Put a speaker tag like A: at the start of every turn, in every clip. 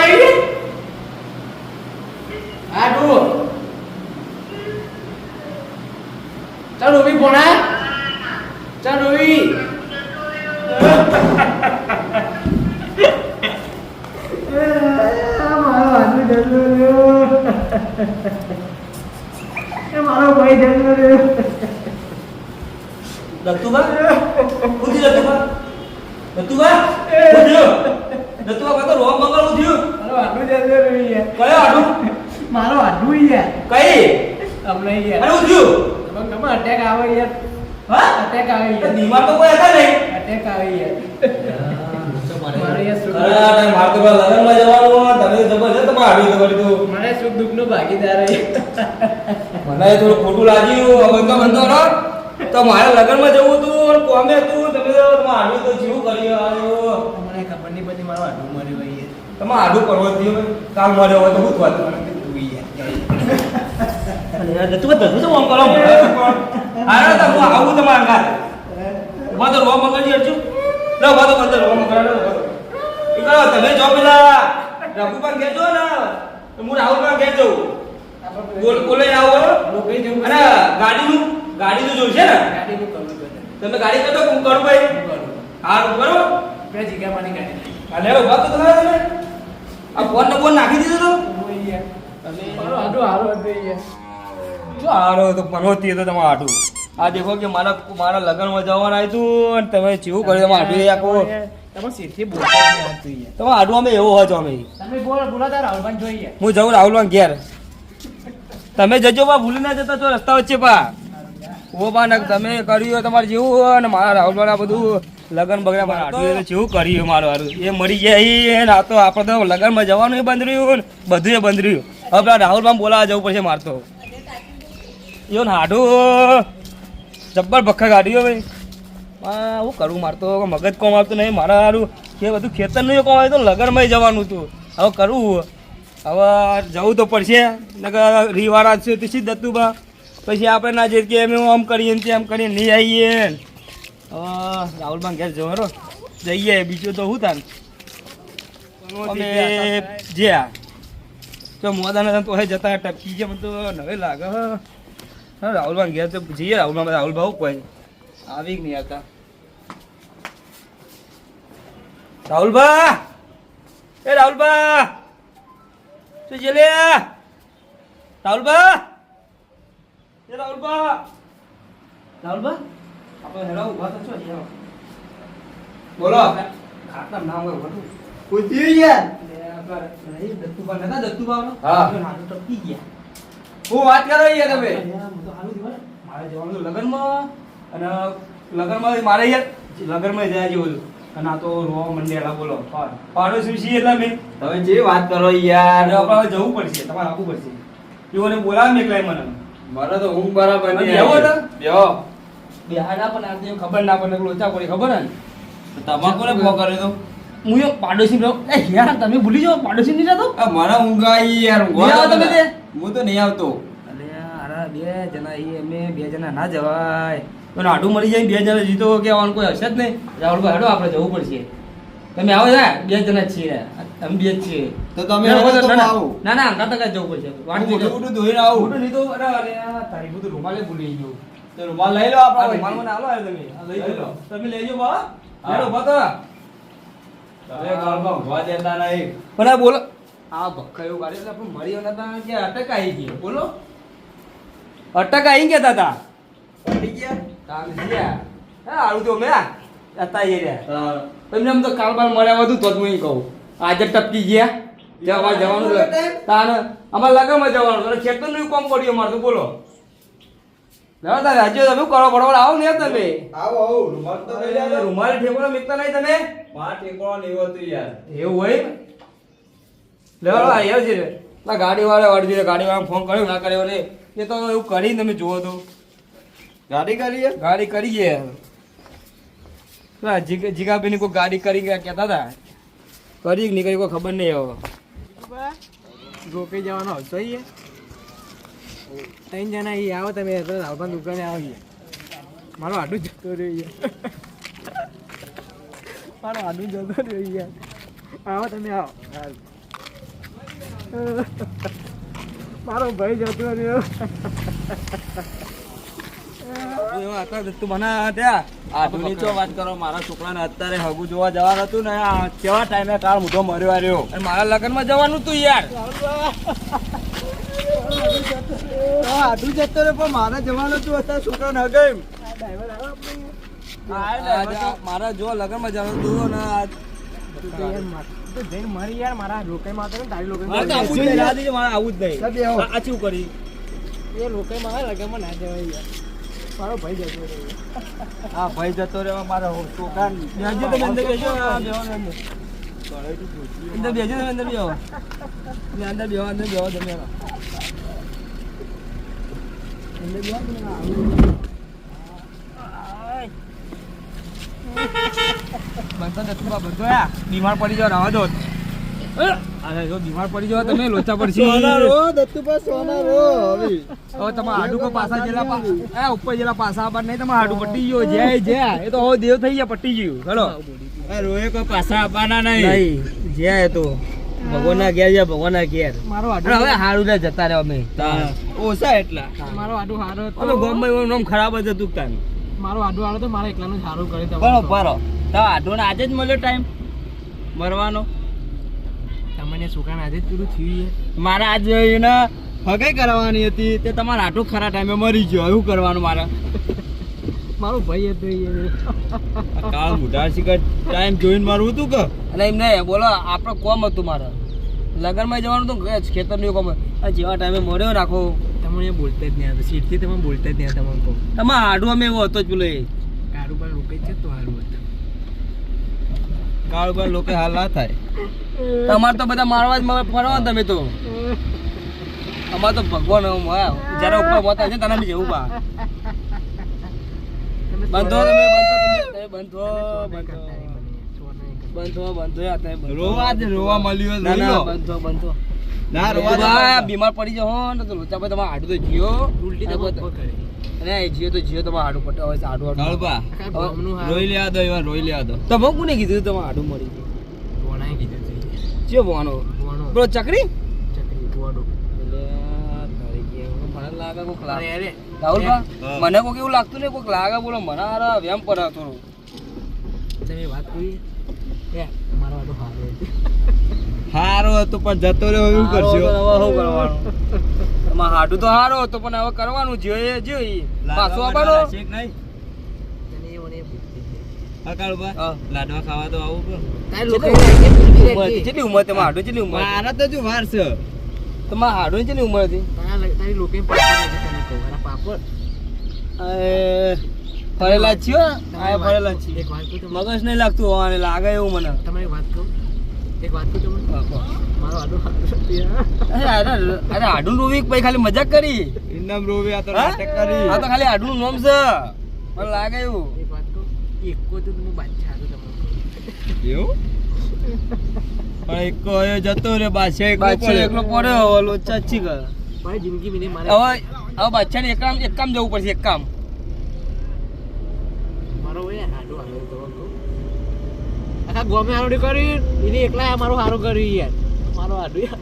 A: આવી આડું ચાલ ઊભી આ ચાલ ઊભી મારો ભાઈ જતો રહ્યો.
B: દત્તુબા ઉઠી દત્તુબા દત્તુબા ઉઠ્યો દત્તુબા કાતો રોમ મંગળ ઉઠ્યું
A: મારો હાથું જતો રહ્યો યાર
B: કયો આડું
A: મારો હાથું યાર
B: કઈ
A: તમને
B: અરે
A: યાર
B: ઉઠ્યું
A: તમને ખબર અટેક આવે યાર.
B: હા?
A: અટેક આવે
B: તો
A: યાર
B: દિમાગ તો કોઈ હતા નહીં.
A: અટેક આવે યાર.
B: અરે તમે તમે
A: મને સુખ દુઃખ નો ભાગીદાર યાર
B: મને થોડું ખોટું લાગ્યું. તો મારે લગનમાં જવું હતું કોમે હતું તમે તો તમે આડું તો જીવું કરી આવ્યો
A: મને ખબર નહીં પછી મારો આડું મરી ભાઈ
B: તમે આડું કરવા થયું કામ મળ્યો હોય તો હું વાત
A: કીધું તું
B: બધું કરો. હું આવું તમારા ઘર. તો રોવા મંગળજી હરજુ લે બંધ રોવા મંગળ ઈ કરો તમે જો પેલા. રઘુપાન ઘેર જો ને. તો હું રાહુલપાન ઘેર જઉં બોલ બોલે આવો અને ગાડીનું ગાડીનું જોઈશે ને? તમે ગાડી કરતો હું કરું ભાઈ?
A: હું
B: બરોબર?
A: બે જગ્યા મારી ગાડી
B: અને ઊભા તો તમે તમે આ ફોન ને ફોન નાખી દીધો તો?
A: હતો
B: જો હારો તો પનોતી હતો તમારા આટું આ દેખો કે મારા મારા લગ્નમાં જવાનું હતું અને તમે જેવું કર્યું તમારે આટું આખો.
A: તમે સીધી બોલતા
B: આટું અમે એવો હોય અમે.
A: તમે બોલ બોલાતા રાહુલભાઈ જોઈએ
B: હું જઉં રાહુલમાં ઘેર. તમે જજો બા ભૂલી ના જતા તો રસ્તા વચ્ચે પા ઓ બા ને તમે કર્યું તમારે જેવું અને મારા રાહુલમાં આ બધું લગન બગડ્યા મારા જેવું કર્યું મારું હારું એ મરી ગયા ઈ ને આ તો આપણે તો લગનમાં જવાનું એ બંધ રહ્યું ને બધું એ બંધ રહ્યું. હવે પેલા રાહુલમાં બોલાવા જવું પડશે મારતો યો ને હાડું. જબ્બર ભખા ગાડીઓ ભાઈ. હા હું કરું? મારતો મગજ કોમ આવતું નહીં. મારા સારું કે બધું ખેતરનું કોમ આવ્યું તો લગનમાં જવાનું હતું હવે કરવું હવે જવું તો પડશે. નકર રીવાળા છે તો સીધ હતું બા? પછી આપણે ના જઈએ કે એમ આમ કરીએ ને તેમ કરીએ નહીં આવીએ. હવે રાહુલમાં ઘેર જવો રો જઈએ. બીજું તો શું થાય અમે જ્યાં તો મોદાના તો જતા ટપકી ગયા મને તો નવે લાગે. હ. રાહુલભાઈ ગયા તો જઈએ, રાહુલમાં રાહુલ ભાવ કોઈ આવી નહીં આવતા રાહુલભા! એ રાહુલભા! શું છે લે? રાહુલભા! એ રાહુલભા! રાહુલભા? આપણે હેરા ઊભા થશો બોલો. ખાટલા નામ હોય
C: પૂછ્યું યાર?
B: દત્તુબા નતા દત્તુબા
C: હા.
B: ટપકી ગયા.
C: હું વાત કરો યાર તમે.
B: મારે જવાનું લગનમાં. અને લગનમાં મારે લગનમાં જાય જેવું અને આ તો રોવા મંડેલા બોલો. પાડોશી છીએ એટલે મેં
C: તમે જે વાત કરો યાર.
B: આપણે જવું પડશે. તમારે આવવું પડશે. એઓને બોલાવે મેં એકલાય મને.
C: મારે તો ઊંઘ બરાબર નહીં
B: બેહો તો?
C: બેહો.
B: બિહાડા પણ આજે ખબર ના પડે લોચા પડી. ખબર ને?
C: તમાકુ ને કર્યો તો?
B: હું એક પાડોશી રહો એ યાર તમે ભૂલી જાઓ પાડોશી નહીં જતો
C: આ મને ઊંઘ આવી યાર ઊંઘવા
B: તમે
C: ને.
B: તે?
C: હું તો નહીં આવતો.
B: અરે આરા બે જણા ઈ અમે બે જણા ના જવાય. તો આડું મળી જાય બે જણા જીતો કે આવવાનું કોઈ હશે જ નહીં. રાહુલભાઈ હેડો આપણે જવું પડશે. તમે આવો ને બે જણા જ છીએ. અમે બે જ છીએ.
C: તો તમે આવો
B: ના, ના, અંકા તકા જવું પડશે. વાંચી
C: મોટું ધોઈને આવું.
B: મોટું લીધું અરે અરે આ તારી બધું રૂમાલે ભૂલી ગયો.
C: તો રૂમાલ લઈ લો આપણા
B: રૂમાલ મને આલો તમે. લઈ લો. તમે લેજો બા હેડો ઊભા તો
C: તમે ઘરમાં ઊંઘવા દેતા નહીં
B: પણ આ બોલો. આ ભક્કા ગાડી એટલે આપણે મરી નતા કે અટક આવી ગયો. બોલો. અટક આવી ગયા હતા
C: પડી ગયા?
B: કામ જ્યાં હા આવું તો મેં હતા એ રહ્યા. તો કાલ બાર મળ્યા બધું તો જ હું કહું. આજે ટપકી ગયા. જવા જવાનું તાને અમારે લગનમાં જવાનું છે. ખેતરનું કામ પડ્યું અમારે તો બોલો. આજે તમે કરો બરોબર આવો ને તમે.
C: આવો આવો રૂમાલ તો લઈ લેજો.
B: રૂમાલ ઠેકોનો મિકતા નહીં તમે?
C: યાર.
B: એવું હોય લેવા આવ્યો છે ના ગાડી વાળા વાળી દીધે ગાડી વાળા ફોન કર્યો ના કર્યો રે. એ તો એવું કરીને તમે જુઓ તો.
C: ગાડી કરીએ
B: ગાડી કરીએ ના પેલા જીગા કોઈ ગાડી કરી ગયા કહેતા હતા? કરી નીકળી કોઈ ખબર નહીં હવે.
A: રોકી જવાનો હશો ત્રણ જણા એ આવો તમે રાવભાન દુકાને આવો અહીંયા. મારો આડું જતો રહ્યો યાર મારો આડું જતો રહ્યો યાર આવો તમે આવો. મારો ભાઈ જતો રહ્યો.
C: મારા છોકરાને અત્યારે હગું જોવા જવાનું હતું ને કેવા ટાઈમે કાળ મોઢો મર્યો રહ્યો.
B: મારા લગ્નમાં જવાનું તું યાર.
C: આધુ જતો રહ્યો પણ મારે જવાનું તું અત્યારે છોકરાને હગાઈ
B: મારા જો લગ્નમાં જવાનું તું ને
A: માર- તું જઈને મરી યાર મારા લોકાઈ માં ને તારી લોકાઈ
B: મારે આવું જ નહીં, રાહ દીધી, મારે આવું જ નહીં. આ- આ કરી?
A: એ લોકાઈ માં લગનમાં ના જવાય યાર. મારો ભાઈ જતો રહ્યો.
C: હા ભાઈ જતો રહ્યો મારા છોકરાને.
B: બેસજો તમે અંદર બેસજો, આ અંદર. તમે અંદર બેહો. અંદર બેહો, અંદર બેહો તમે. અંદર બેહો તમે. બંધો ને તું બા, બંધો યા. બીમાર તમે પાસા જેલા નહીં તમારા હાડુ પટી ગયો હવે દેવ થઈ ગયા પટી ગયું હેલો
C: પાસા નહીં.
B: નહીં, જય તો. ભગવાનના ઘેર છે ભગવાનના ઘેર.
A: મારો
B: હવે ને જતા રહ્યો અમે.
C: ઓછા એટલા.
A: મારો આડું હારો
B: અમે ગામમાં એવું નામ ખરાબ જ હતું તાન
A: મારો આડું હારો તો મારા એકલાનું જ હારું કરી દઉં
C: બરો બરો. તો આધોને આજે જ મળ્યો ટાઈમ મરવાનો.
A: તમને સુકાન આજે જ પૂરું થયું
C: મારે આજ એને ફગાઈ કરવાની હતી. તે તમારા આટલું ખરા ટાઈમે મરી ગયો. એવું કરવાનું મારે?
A: મારો ભાઈ હતો એ.
C: કાળ મુઢા શિકાર ટાઈમ જોઈને મારું હતું કે?
B: અને એમ નહીં બોલો આપણો કોમ હતું મારે. લગનમાં જવાનું હતું ખેતરનું કોમ. જેવા ટાઈમે મળ્યો રાખો.
A: તમને એ બોલતા જ નહીં હતા સીટથી તમે બોલતા જ નહીં તમને કહું
B: તમારા હાડુ અમે એવો હતો જ પેલો એ.
A: રોકાઈ છે તો હારું હતું.
C: કાળ પર લોકો હાલ ના થાય.
B: તમારે તો બધા મારવા જ ફરવા તમે તો. અમારે તો ભગવાન જયારે ઉપર મોતા છે તને જેવું બા. બંધો તમે બંધો તમે બંધો બંધો બંધો બંધો યાર તમે
C: રોવા જ રોવા મળ્યો
B: ના ના બંધો બંધો.
C: ના રોવા.
B: બીમાર પડી જાવ ને તો લોચા ભાઈ તમારે હાડું તો જીઓ.
A: ઉલટી તો
B: એ જીઓ તો જીઓ તમારે હાડું પટે હવે
C: કાળબા,
A: આખા
C: રોઈ લેવા દો એવા રોઈ લેવા દો.
B: તમે કોને કીધું તમારે હાડું મળી ગયું?
A: ભોણાએ કીધું છે ભોણો.
B: ચકરી?
A: ભોણો
B: એટલે લાગે કોક લાગે. રાહુલભા મને કોક એવું લાગતું ને કોક લાગે બોલો મને હારા વેમ પડે થોડું.
A: તમે વાત કરી એ મારો હારો
C: હારો હતો પણ જતો રહ્યો એવું કરશો?
B: તો હવે શું કરવાનું? તમારે હાડું તો હારો હતો પણ હવે કરવાનું જોઈએ જોઈએ. પાછું આપવાનો
C: શેક નહીં?
A: એ.
C: લાડવા ખાવા તો આવું
B: કેટલી ઉંમર તમારે હાડું કેટલી ઉંમર
C: મારા તો જો વાર છે
B: તમારે હાડું ને ઉંમર હતી
A: તારી લોકો પાપડ.
B: ફરેલા છીએ આ ફરેલા છીએ.
A: એક વાત
B: મગજ નહીં લાગતું હોવાને લાગે એવું મને.
A: તમારી વાત કહું? એક વાત કહું તમને? મારો આડું
B: અરે રોવી પછી ખાલી મજાક કરી?
C: ઇનામ રોવે આ તો? નાટક કરી.
B: આ તો ખાલી આડું નામ છે. મને લાગે એવું.
A: એક વાત કહું? એકો તો તમે તમને
C: એવું? પણ એક હવે જતો રે બાદશાહ એકલો પડ્યો.
B: એકલો પડ્યો હવે લોચા કરે
A: મારી જિંદગી મને મારે.
B: હવે હવે બાદશાહ એક કામ એક કામ જવું પડશે એક કામ.
A: મારો એ હાડો હારો તો આખા ગોમે હારું કરી એને એકલા મારો હારો કર્યું યાર. મારો આડું યાર.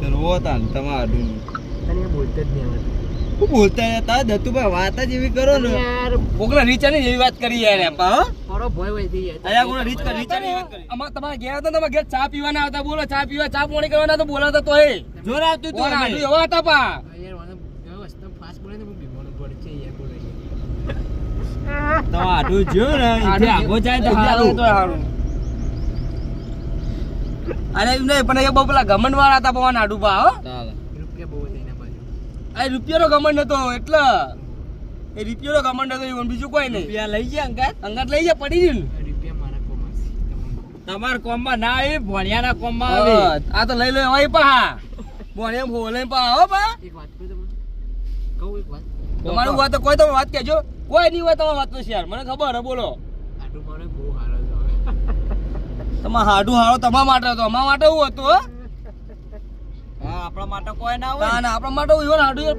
C: તો રોવો તાન તમારું
A: તને બોલતે જ નહીં આવડતું.
C: હું બોલતા હતા દત્તુભાઈ વાત જ એવી કરો ને.
A: યાર.
B: કોકના રીચાની જેવી વાત કરી યાર એમ પા હો
A: ભોય હોય થઈ જાય
B: અલ્યા કોકના રીચ કરી રીચાની વાત કરી. અમાર તમારા ઘેર હતા તમારે ઘેર ચા પીવાના આવતા. બોલો ચા પીવા ચા પોણી કરવાના તો બોલાતા તો એ
C: જોર આવતું
B: તો એવા હતા પા.
A: યાર વસ્તુ ફાસ્ટ બોલે ને હું બીમાર છે યાર બોલે
C: તો આટલું જો ને અહીંથી આગો જાય તો
B: હારું. તો હારું. અરે એમ નહીં પણ એ બહુ પેલા ગમંડ વાળા હતા પવન આડુ પા હો
C: ચાલે.
A: રૂપિયા બહુ હતા એના બાજુ
B: આ રૂપિયાનો ગમંડ હતો એટલે. એ રૂપિયાનો ગમંડ હતો એવું બીજું કોઈ નહીં.
C: રૂપિયા લઈ ગયા અંગાત?
B: અંગાત લઈ જા પડી ગયું
A: રૂપિયા મારા કોમાસ
C: તમારા. કોમમાં ના આવી ભણિયાના કોમમાં આવે.
B: આ તો લઈ લો એવાય પા બોને એમ પા હો પા
A: એક વાત કહું તમને? કહું એક વાત?
B: તમારું વાત કોઈ તમે વાત કહેજો. કોઈ નહીં હોય તમારી વાત તો યાર મને ખબર હે બોલો.
A: આટલું મારે બહુ હારો હતો
B: હાડું હાડો તમારા માટે હતો. અમારા માટે એવું હતું હા.
C: આપણા માટે કોઈ ના હોય.
B: ના ના આપણા માટે એવું હાડું યાર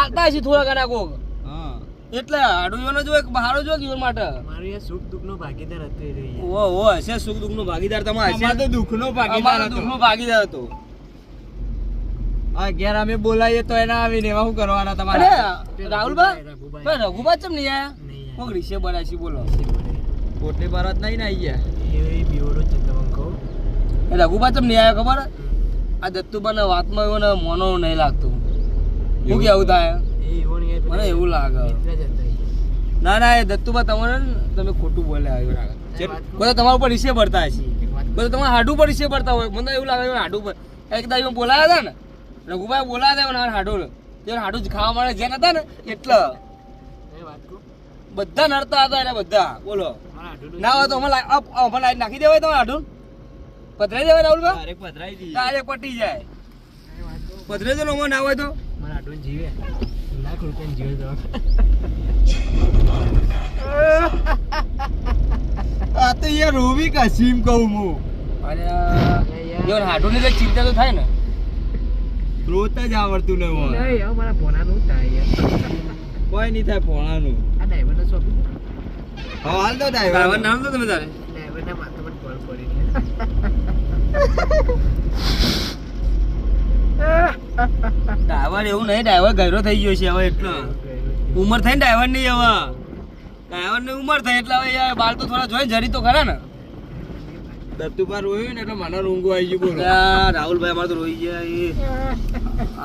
B: આલતા થોડા ઘણા કોક.
C: હા.
B: એટલે હાડુઓનો જો એક બહારો જો જીવન માટે.
A: મારું યાર સુખ દુઃખ નો ભાગીદાર હતો એ
B: ઓ ઓ હશે સુખ દુઃખ નો ભાગીદાર તમારે હશે
C: અમારે તો દુઃખનો ભાગીદાર
B: અમારો
C: હતો.
B: દુઃખનો ભાગીદાર હતો.
C: આ અમે બોલાઈએ તો એના આવીને એવા શું કરવાના તમારે?
B: રાહુલભાઈ
A: રઘુભાઈ.
B: ભાઈ રઘુભાઈ ચમ નહીં આયા. કોક બનાવી બોલો.
C: પોટલી ભારત નહીં ને આઈ ગયા.
A: એ
B: રઘુભાઈ ચમ નહીં આયા ખબર? આ દત્તુબાના વાતમાં એવું ને મોનો નહીં લાગતું. શું કેવું થાય
A: ને
B: મને એવું લાગે.
A: જ.
B: ના ના એ દત્તુબા તમારે ને તમે ખોટું બોલ્યા એવું લાગે. બધા તમારા ઉપર રિસે ભરતા હશે. બધા તમારા હાડું પર રિસે ભરતા હોય. મને એવું લાગે હાડું પર એક દાડી મેં બોલાયા હતા ને. રઘુભાઈ બોલાયા હતા ને હાડું જે હાડું જ ખાવા મળે જેન હતા ને એટલે
A: એ વાત કહું.
B: બધા નડતા હતા એટલે બધા. બોલો. ના હોય તો અમે લા- અપ- અમે લાઈટ નાખી દેવાય તમારે હાડું? પધરાઈ દેવાય રાહુલભાઈ
C: તારે પધરાઈ દઈએ.
B: તારે પટી જાય.
A: કહું.
B: પધરાઈ દો ને ના હોય તો?
A: મારા આટલું જીવે. લાખ રૂપિયા જીવે તો.
C: આ તો યાર રોવી કસીમ કહું હું.
B: અરે યાર હાડું ની ચિંતા તો થાય ને.
C: રોત જ આવડતું નહીં હોય.
A: નહીં હવે મારા ભોનાનું થાય યાર.
C: કોઈ નહીં થાય પોણાનું
A: આ ડ્રાઈવરને સોંપી.
C: હવે હાલ તો
B: ડ્રાઈવર નામ તો તમે તારે.
A: ડ્રાઈવરના માથે પણ કોલ પડી
B: ડ્રાઈવર એવું નહીં ડ્રાઈવર ગયરો થઈ ગયો છે હવે એટલો. ઉંમર થઈ ને ડ્રાઈવરની હવે. ડ્રાઈવરની ઉંમર થઈ એટલે હવે યાર બાળ તો થોડા જોઈ જરી તો ખરા ને.
C: દત્તુપા રોયું ને એટલે મને રૂંગું આવી ગયું બોલો.
B: યાર, રાહુલભાઈ અમારે તો રોઈ ગયા એ.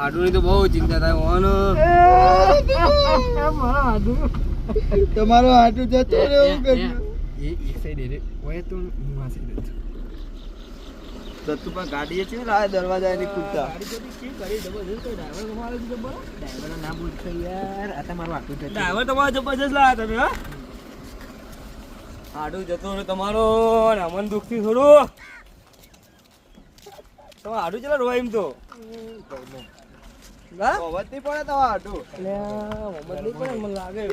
B: આડું ની તો બહુ ચિંતા થાય
A: મારા
C: તમારો હાટું જતો
A: એ એ સાઈડ એ ઓય તો હું આ સાઈડ હતો
C: દત્તુપા ગાડીએ છે આ દરવાજા એની ખુલતા
A: ડ્રાઈવર ના બોલતો યાર આ તમારું આટલું જતું
B: ડ્રાઈવર તમારો જબરજસ્ત લાયા તમે હા. આડું જતો રહ્યો તમારો ને અમન દુઃખથી થોડું. તમે આડું ચલા રોવા એમ તો.
C: મોહમ્મદ નહીં પડે તમારે આડું.
B: એટલે મોહમ્મદ નહીં પણ મને લાગે.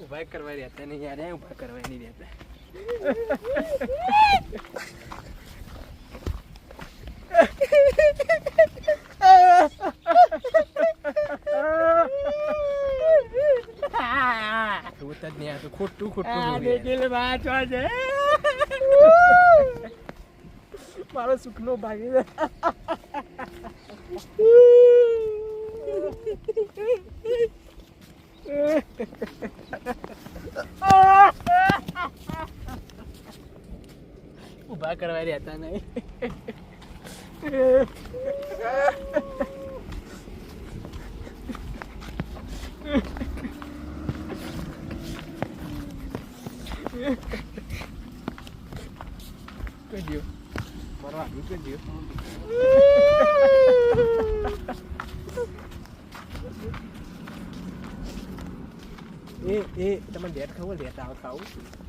A: ઊભા કરવા રહેતા નહીં યાર ઊભા કરવા નહીં રહેતા. જોત જ નહીં આ તો ખોટું ખોટું. મારો સુખનો ભાગીદાર ઊભા કરવા રહેતા નહીં. કરજો મારો આગળ કરજો એ એ તમે લેટ ખાવો લેટ આવો ખાવું કૂદવાનું આ, કૂદવાનું